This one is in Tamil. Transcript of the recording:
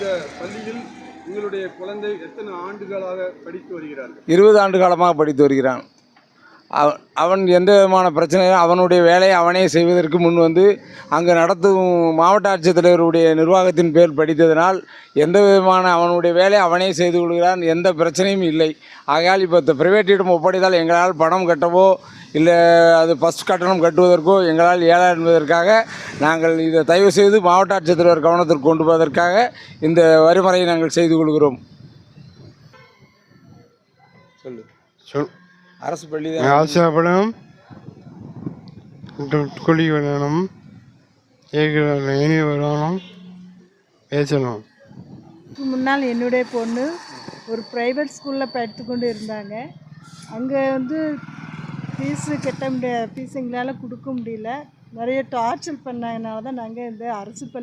இந்த பள்ளியில் உங்களுடைய குழந்தை எத்தனை ஆண்டுகளாக படித்து வருகிறார்கள்? இருபது ஆண்டு காலமாக படித்து வருகிறான். அவன் அவன் எந்த விதமான பிரச்சனையும் அவனுடைய வேலையை அவனே செய்வதற்கு முன் வந்து அங்கு நடத்தும் மாவட்ட ஆட்சித்தலைவருடைய நிர்வாகத்தின் பேர் படித்ததனால் எந்த விதமான அவனுடைய வேலையை அவனே செய்து கொள்கிறான் எந்த பிரச்சனையும் இல்லை. ஆகையால் இப்போ பிரைவேட்டிடம் ஒப்படைத்தால் எங்களால் பணம் கட்டவோ இல்லை அது ஃபஸ்ட் கட்டணம் கட்டுவதற்கோ எங்களால் இயலா என்பதற்காக நாங்கள் இதை தயவு செய்து மாவட்ட ஆட்சித்தலைவர் கவனத்திற்கு கொண்டு போவதற்காக இந்த வரிமுறையை நாங்கள் செய்து கொள்கிறோம். சொல்லு. சொல் அரசு பள்ளி ஆசைப்படும் குழி விடணும் ஏற்கனவே இனி வரணும் பேசணும் இதுக்கு முன்னால் என்னுடைய பொண்ணு ஒரு ப்ரைவேட் ஸ்கூலில் படித்து கொண்டு இருந்தாங்க. அங்கே வந்து ஃபீஸு கட்ட முடிய ஃபீஸ் எங்களால் கொடுக்க முடியல. நிறைய டார்ச்சர் பண்ணதுனால தான் நாங்கள் இந்த அரசு பள்ளி